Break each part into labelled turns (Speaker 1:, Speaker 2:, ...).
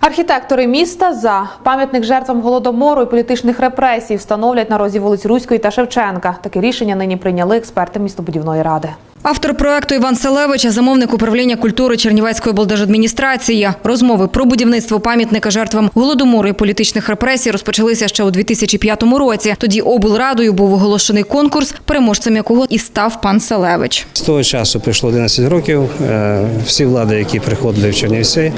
Speaker 1: Архітектори міста за пам'ятник жертвам голодомору і політичних репресій встановлять на розі вулиць Руської та Шевченка. Таке рішення нині прийняли експерти містобудівної ради.
Speaker 2: Автор проекту Іван Селевич, замовник управління культури Чернівецької облдержадміністрації. Розмови про будівництво пам'ятника жертвам голодомору і політичних репресій розпочалися ще у 2005 році. Тоді облрадою був оголошений конкурс, переможцем якого і став пан Селевич.
Speaker 3: З того часу пройшло 11 років. Е, Всі влади, які приходили в Чернівці,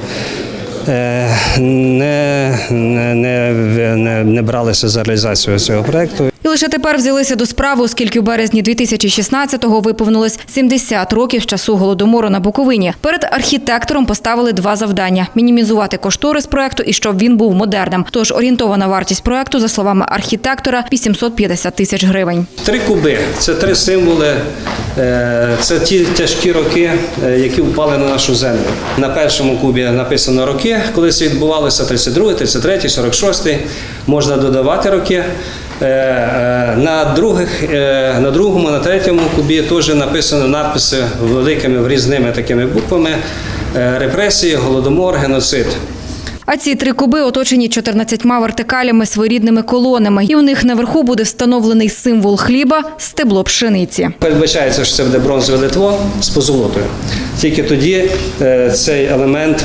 Speaker 3: не, не, не, не, не бралися за реалізацію цього проекту.
Speaker 2: І лише тепер взялися до справи, оскільки у березні 2016-го виповнилось 70 років часу голодомору на Буковині. Перед архітектором поставили два завдання: мінімізувати кошторис проекту і щоб він був модерним. Тож орієнтована вартість проекту, за словами архітектора, 850 тисяч гривень.
Speaker 3: Три куби це три символи. е, Це ті тяжкі роки, е, які впали на нашу землю. На першому кубі написано роки, коли це відбувалося: 32, 33, 46. Можна додавати роки. Е, е, На, других, е, на другому, на третьому кубі теж написано надписи великими врізними такими буквами: репресії, голодомор, геноцид.
Speaker 2: А ці три куби оточені 14 вертикалями своєрідними колонами, і у них наверху буде встановлений символ хліба стебло пшениці.
Speaker 3: Передбачається, що це буде бронзове литво з позолотою. Тільки тоді цей елемент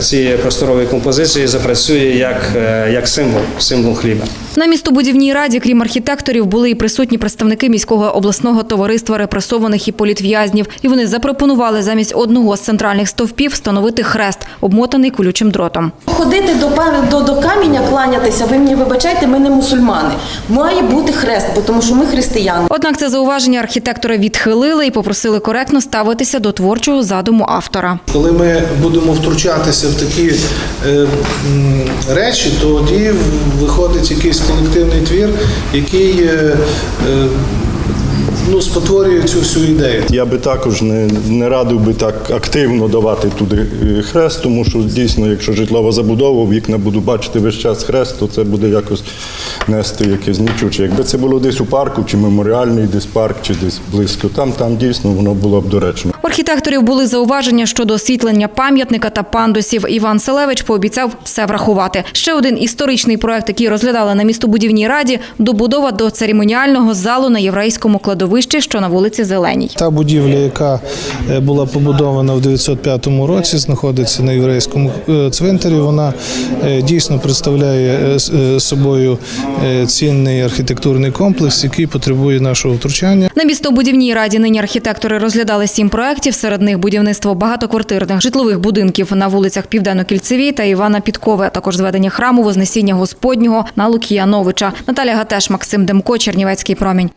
Speaker 3: цієї просторової композиції запрацює як, як символ, символ хліба.
Speaker 2: На містобудівній раді, крім архітекторів, були і присутні представники міського обласного товариства репресованих і політв'язнів. І вони запропонували замість одного з центральних стовпів встановити хрест, обмотаний колючим дротом.
Speaker 4: Ходити до, до, до каменя, кланятися, ви мені вибачайте, ми не мусульмани. Має бути хрест, бо тому що ми християни.
Speaker 2: Однак це зауваження архітектора відхилили і попросили коректно ставитися до творчого задуму автора.
Speaker 5: Коли ми будемо втручатися в такі е, м, речі, тоді виходить якийсь колективний твір, який е, е, ну, спотворює цю всю ідею.
Speaker 6: Я би також не, не радив би так активно давати туди е, хрест, тому що дійсно, якщо житлова забудова, вікна буду бачити весь час хрест, то це буде якось нести якесь нічуче. Якби це було десь у парку, чи меморіальний десь парк, чи десь близько, там, там дійсно воно було б доречно.
Speaker 2: У архітекторів були зауваження щодо освітлення пам'ятника та пандусів. Іван Селевич пообіцяв все врахувати. Ще один історичний проект, який розглядали на містобудівній раді, добудова до церемоніального залу на єврейському кладовищі, що на вулиці Зеленій.
Speaker 5: Та будівля, яка е, була побудована в 905 році, знаходиться на єврейському е, цвинтарі. Вона е, дійсно представляє собою цінний архітектурний комплекс, який потребує нашого втручання.
Speaker 2: На містобудівній раді нині архітектори розглядали сім проєктів. Серед них будівництво багатоквартирних житлових будинків на вулицях Південно-Кільцевій та Івана Підкови, а також зведення храму Вознесіння Господнього на Лукіяновича. Наталя Гатеш, Максим Демко, Чернівецький промінь.